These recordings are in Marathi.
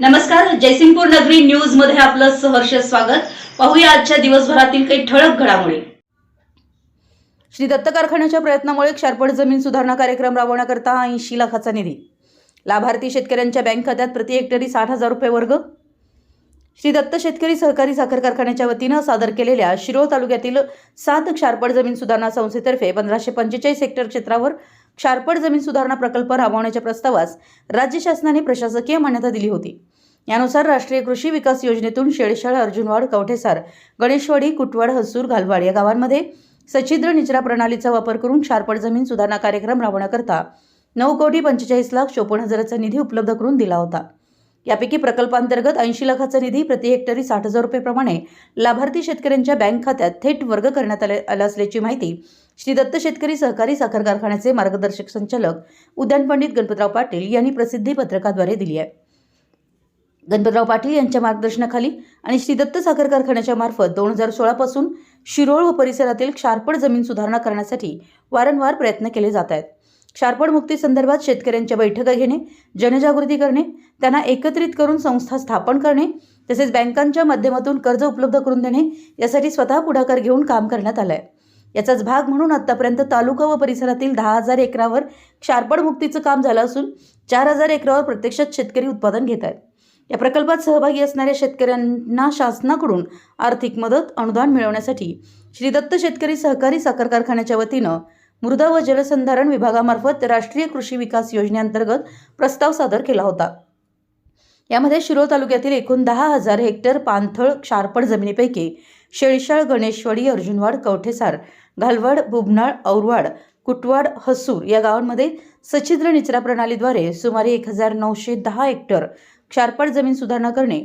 नमस्कार जयसिंगपूर नगरी न्यूजमध्ये आपलं सहर्ष स्वागत. पाहूया आजच्या दिवसभरातील काही ठळक घडामोडी. श्री दत्त कारखान्याच्या प्रयत्नामुळे क्षारपड जमीन सुधारणा कार्यक्रम राबवण्याकरता ऐंशी लाखाचा निधी. लाभार्थी शेतकऱ्यांच्या बँक खात्यात प्रति हेक्टरी साठ हजार रुपये वर्ग. श्री दत्त शेतकरी सहकारी साखर कारखान्याच्या वतीनं सादर केलेल्या शिरोळ तालुक्यातील सात क्षारपड जमीन सुधारणा संस्थेतर्फे पंधराशे पंचेचाळीस हेक्टर क्षेत्रावर क्षारपड जमीन सुधारणा प्रकल्प राबवण्याच्या प्रस्तावास राज्य शासनाने प्रशासकीय मान्यता दिली होती. यानुसार राष्ट्रीय कृषी विकास योजनेतून शेळशाळ अर्जुनवाड कवठेसार गणेशवाडी कुटवाड हसूर घालवाड या गावांमध्ये सच्छिद्र निचरा प्रणालीचा वापर करून क्षारपड जमीन सुधारणा कार्यक्रम राबवण्याकरता नऊ कोटी पंचेचाळीस लाख चोपन्न हजाराचा निधी उपलब्ध करून दिला होता. यापैकी प्रकल्पांतर्गत ऐंशी लाखाचा निधी प्रति हेक्टरी साठ हजार रुपये प्रमाणे लाभार्थी शेतकऱ्यांच्या बँक खात्यात थेट वर्ग करण्यात आले आला असल्याची माहिती श्री दत्त शेतकरी सहकारी साखर कारखान्याचे मार्गदर्शक संचालक उद्यान पंडित गणपतराव पाटील यांनी प्रसिद्धी पत्रकाद्वारे दिली आहे. गणपतराव पाटील यांच्या मार्गदर्शनाखाली आणि श्री दत्त साखर कारखान्याच्या मार्फत दोन हजार सोळापासून शिरोळ व परिसरातील क्षारपड जमीन सुधारणा करण्यासाठी वारंवार प्रयत्न केले जात आहेत. क्षारपड मुक्ती संदर्भात शेतकऱ्यांच्या बैठका घेणे जनजागृती करणे त्यांना एकत्रित करून संस्था स्थापन करणे तसेच बँकांच्या माध्यमातून कर्ज उपलब्ध करून देणे यासाठी स्वतः पुढाकार घेऊन काम करण्यात आलं आहे याचाच भाग म्हणून आतापर्यंत तालुका व परिसरातील दहा हजार एकरावर क्षारपड मुक्तीचं काम झालं असून चार हजार एकरावर प्रत्यक्षात शेतकरी उत्पादन घेत आहेत. या प्रकल्पात सहभागी असणाऱ्या शेतकऱ्यांना शासनाकडून आर्थिक मदत अनुदान मिळवण्यासाठी श्री दत्त शेतकरी सहकारी साखर कारखान्याच्या वतीनं मृदा व जलसंधारण विभागामार्फत राष्ट्रीय कृषी विकास योजनेअंतर्गत प्रस्ताव सादर केला होता. यामध्ये शिरोळ तालुक्यातील एकूण दहा हजार हेक्टर पाणथळ क्षारपड जमिनीपैकी शेळशाळ गणेशवाडी अर्जुनवाड कवठेसार घालवाड बुबनाळ औरवाड कुटवाड हसूर या गावांमध्ये सच्छिद्र निचरा प्रणालीद्वारे सुमारे एक हजार नऊशे दहा हेक्टर क्षारपड जमीन सुधारणा करणे.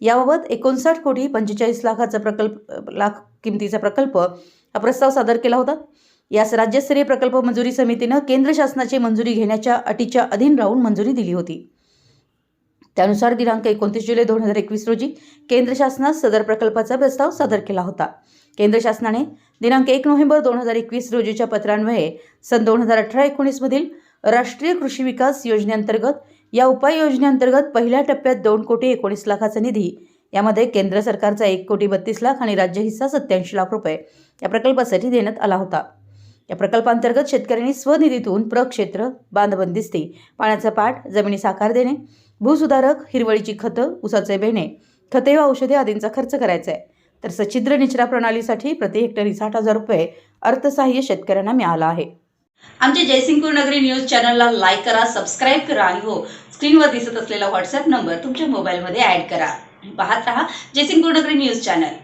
याबाबत एकोणसाठ कोटी पंचेचाळीस लाखाचा प्रकल्प लाख किमतीचा प्रकल्प हा प्रस्ताव सादर केला होता. यास राज्यस्तरीय प्रकल्प मंजुरी समितीनं केंद्र शासनाची मंजुरी घेण्याच्या अटीच्या अधीन राहून मंजुरी दिली होती. त्यानुसार दिनांक एकोणतीस जुलै दोन हजार एकवीस रोजी केंद्र शासनास सदर प्रकल्पाचा प्रस्ताव सादर केला होता. केंद्र शासनाने दिनांक एक नोव्हेंबर दोन हजार एकवीस रोजीच्या पत्रान्वये सन दोन हजार अठरा एकोणीसमधील राष्ट्रीय कृषी विकास योजनेअंतर्गत या उपाययोजनेअंतर्गत पहिल्या टप्प्यात दोन कोटी एकोणीस लाखाचा निधी यामध्ये केंद्र सरकारचा एक कोटी बत्तीस लाख आणि राज्य हिस्सा सत्याऐंशी लाख रुपये या प्रकल्पासाठी देण्यात आला होता. या प्रकल्पांतर्गत शेतकऱ्यांनी स्वनिधीतून प्रक्षेत्र बांधबंदिस्ती पाण्याचा पाठ जमिनी साकार देणे भूसुधारक हिरवळीची खतं उसाचे बेणे खते व औषधे आदींचा खर्च करायचा आहे तर सच्छिद्र निचरा प्रणालीसाठी प्रति हेक्टरी साठ हजार रुपये अर्थसहाय्य शेतकऱ्यांना मिळालं आहे. आमच्या जयसिंगपूर नगरी न्यूज चॅनलला लाईक करा सबस्क्राईब करा आणि हो स्क्रीनवर दिसत असलेला व्हॉट्सअप नंबर तुमच्या मोबाईलमध्ये ॲड करा. पाहत रहा जयसिंगपूर नगरी न्यूज चॅनल.